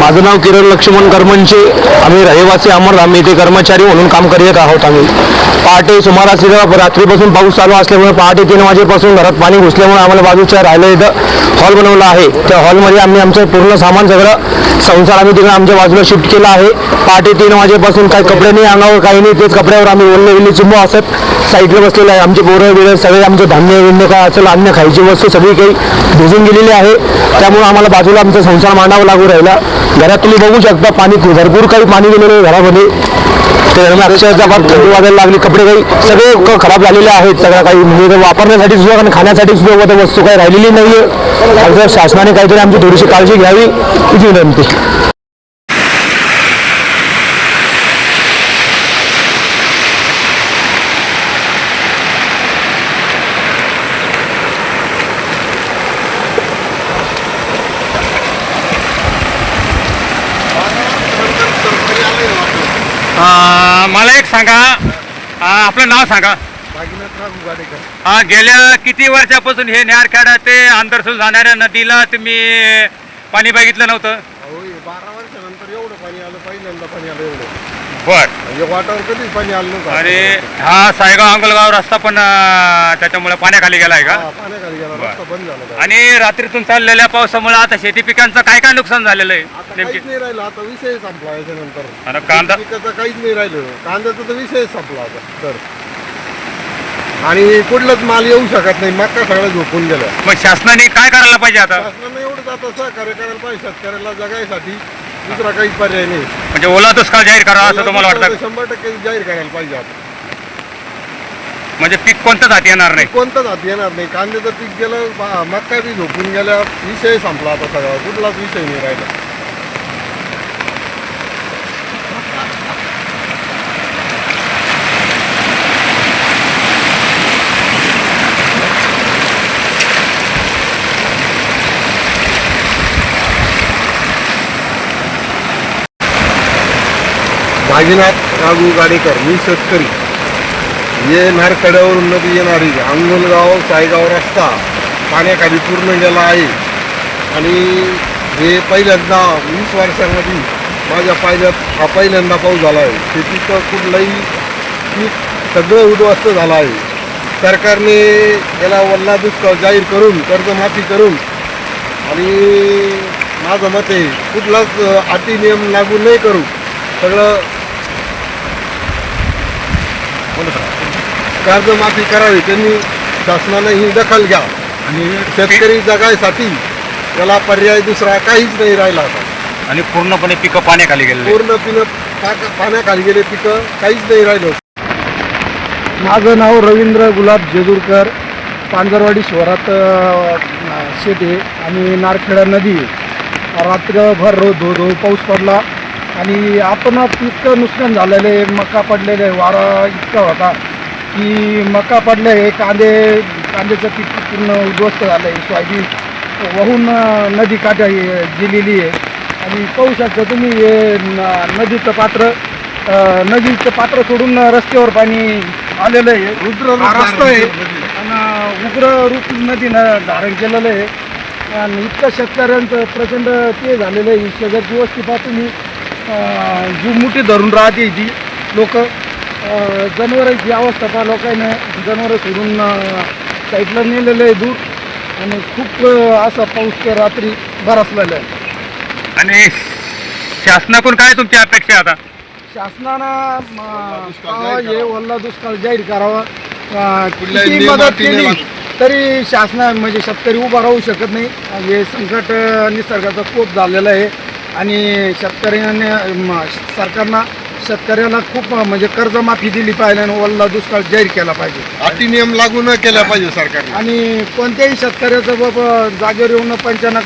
माझं नाव किरण लक्ष्मण करमणचे आम्ही रहिवासी अमर आम्ही इथे कर्मचारी म्हणून काम करीत आहोत आम्ही. पहाटे सुमारास रात्रीपासून पाऊस चालू असल्यामुळे पहाटे तीन वाजेपासून घरात पाणी घुसल्यामुळे आम्हाला बाजूच्या राहिलं इथं हॉल बनवला आहे. त्या हॉलमध्ये आम्ही आमचं पूर्ण सामान सगळं संसार आम्ही तिकडे आमच्या बाजूला शिफ्ट केला आहे. पहाटे तीन वाजेपासून काही कपडे नाही अंगावर काही नाही तेच कपड्यावर आम्ही ओल्ले विल्ले चिंबू असत साईडला बसलेलं आहे. आमचे पोरं बिरं सगळे आमचं धान्य विण्य काय असेल अन्य खायची वस्तू सगळी काही भिजून गेलेली आहे. त्यामुळे आम्हाला बाजूला आमचा संसार मांडावा लागू राहिला. घरात तुम्ही बघू शकता पाणी भरपूर काही पाणी गेलेलं आहे घरामध्ये. त्यामुळे अक्षरशः थंडी वाजायला लागली कपडे काही सगळे खराब झालेले आहेत सगळं काही म्हणजे वापरण्यासाठी सुद्धा आणि खाण्यासाठी सुद्धा वस्तू काही राहिलेली नाहीये. आहे शासनाने काहीतरी आमची थोडीशी काळजी घ्यावी ही विनंती. मला एक सांगा. अं, आपलं नाव सांगा. हा गेल्या किती वर्षापासून हे नेरखेडा ते आंतरसूल जाणाऱ्या नदीला तुम्ही पाणी बघितलं नव्हतं अहो, हे बारा वर्षानंतर एवढं पाणी आलं पहिल्यांदा पाणी आलं एवढं बर. म्हणजे वाटावर कधीच पाणी आलं नव्हतं. आणि हा सायगाव अंगलगाव रस्ता पण अं, त्याच्यामुळे पाण्याखाली गेलाय का? हा, पाण्याखाली गेला. रस्ता बंद झाला होता. आणि रात्रीतून चाललेल्या पावसामुळे आता शेती पिकांचं काय काय नुकसान झालेलं आहे? नेमकी? नाही राहिलं. आता विषय संपला याच्यानंतर. आणि कांदा पिकाचा काहीच नाही राहिलं. कांद्याचा तर विषय संपला आता. तर. आणि कुठलाच माल येऊ शकत नाही. मक्का सगळ्या झोपून गेल्या मग शासनाने काय करायला पाहिजे आता? शासनानं एवढंच आता सहकार्य करायला पाहिजे. शेतकऱ्याला जगायसाठी दुसरा काहीच पर्याय नाही. म्हणजे ओला दुष्काळ जाहीर करावा असं तुम्हाला वाटतं? शंभर टक्के जाहीर करायला पाहिजे आता. म्हणजे पीक कोणतंच हाती येणार नाही? कोणतंच हात येणार नाही? कांद्याचं पीक गेलं बा- मक्का बी झोपून गेल्या विषय संपला आता सगळा. कुठलाच विषय नाही राहिला. भागीनाथ राघू गाडेकर मी शेतकरी. हे नारकड्यावरून नदी येणारी अंगलगाव सायगाव रस्ता पाण्याखाली पूर्ण गेला आहे. आणि हे पहिल्यांदा वीस वर्षामध्ये माझ्या पाहिल्यात हा पहिल्यांदा पाऊस झाला आहे. शेतीचं कुठलंही पीक सगळं उद्ध्वस्त झालं आहे. सरकारने याला वल्ला दुष्काळ जाहीर करून कर्जमाफी करून आणि माझं मत आहे कुठलाच अटी नियम लागू नाही करू. सगळं कर्जमाफी करावी त्यांनी शासनानं ही दखल घ्या. आणि शेतकरी जगायसाठी त्याला पर्याय दुसरा काहीच नाही राहिला आता. आणि पूर्णपणे पिकं पाण्याखाली गेलेले पूर्ण पिणं पाक- पाण्याखाली गेले पिकं काहीच नाही राहिलं. माझं नाव रवींद्र गुलाब जेजूरकर. पांजरवाडी शहरात अ, शेत आहे आणि नारखेडा नदी आहे. रात्रभर रो धो धो पाऊस पडला. आणि आपण इतकं नुकसान झालेलं आहे मका पडलेलं आहे वारा इतका होता की मका पडले आहे कांदे कांद्याचं पीक पूर्ण उद्ध्वस्त झालं आहे सोयाबीन वाहून नदी काठा गेलेली आहे. आणि पाहू शकता तुम्ही हे न- नदीचं पात्र नदीचं पात्र सोडून रस्त्यावर पाणी आलेलं आहे. रुद्र हा रस्ता आहे. आणि उग्र रूप नदीनं धारण केलेलं आहे. आणि इतकं शेतकऱ्यांचं प्रचंड ते झालेलं आहे. शेजारची वस्ती पाहा तुम्ही अ, जीव मुठी धरून राहते ती लोक जनावरांची अवस्था पहा लोकांना जनावरं सोडून साईडला नेलेलं आहे दूर आणि खूप असा पाऊस रात्री बरसलेला आहे. आणि शासनाकडून काय तुमची अपेक्षा आता? शासनानं हा. ओला दुष्काळ जाहीर करावा. किती मदत केली तरी शासना म्हणजे शेतकरी उभा राहू शकत नाही. आणि हे संकट निसर्गाचा कोप झालेला आहे. आणि शेतकऱ्याने सरकारनं शेतकऱ्याला खूप म्हणजे कर्जमाफी दिली पाहिजे आणि ओला दुष्काळ जाहीर केला पाहिजे. अटी नियम लागू न केल्या पाहिजे सरकारने. आणि कोणत्याही शेतकऱ्याचं बाबा जागेवर येऊन पंचना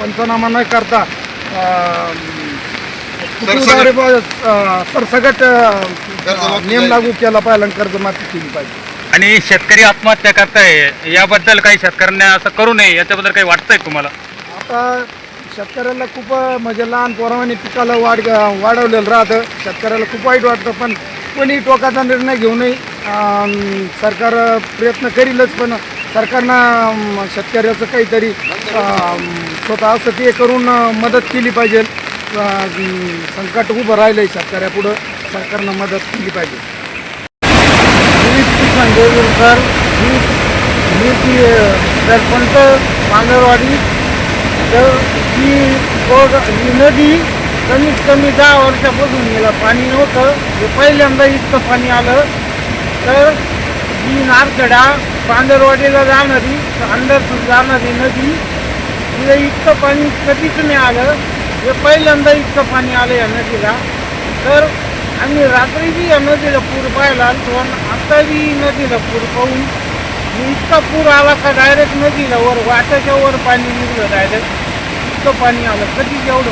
पंचनामा न करता अ, अ, कर्जमाफी नियम. लागू केला पाहिजे आणि कर्जमाफी केली पाहिजे. आणि शेतकरी आत्महत्या करताय याबद्दल काही शेतकऱ्यांना असं करू नये याच्याबद्दल काही वाटतंय तुम्हाला? आता शेतकऱ्याला खूप म्हणजे लहान पोरावाने पिकाला वाढ वाढवलेलं राहतं. शेतकऱ्याला खूप वाईट वाटतं पण कोणी टोकाचा निर्णय घेऊ नये सरकार प्रयत्न करीलच पण सरकारनं शेतकऱ्याचं काहीतरी स्वतः असं ते करून मदत केली पाहिजे. संकट उभं राहिलं आहे शेतकऱ्यापुढं. सरकारनं मदत केली पाहिजे. मी मी ती सरपंच पांढरवाडी तर ही कोग ही नदी कमीत कमी दहा वर्षापासून याला पाणी नव्हतं. हे पहिल्यांदा इतकं पाणी आलं तर ही नारखडा पांढरवाडीला जाणारी अंडरसूर जाणारी नदी तिला इतकं पाणी कधीच नाही आलं. हे पहिल्यांदा इतकं पाणी आलं या नदीला तर आम्ही रात्री बी या नदीला पूर पाहायला आलतो आणि आता बी नदीला पूर पाहून इतका पूर आला का डायरेक्ट नदीला वर वाटाच्या वर पाणी निघलं डायरेक्ट इतकं पाणी आलं कधीच एवढं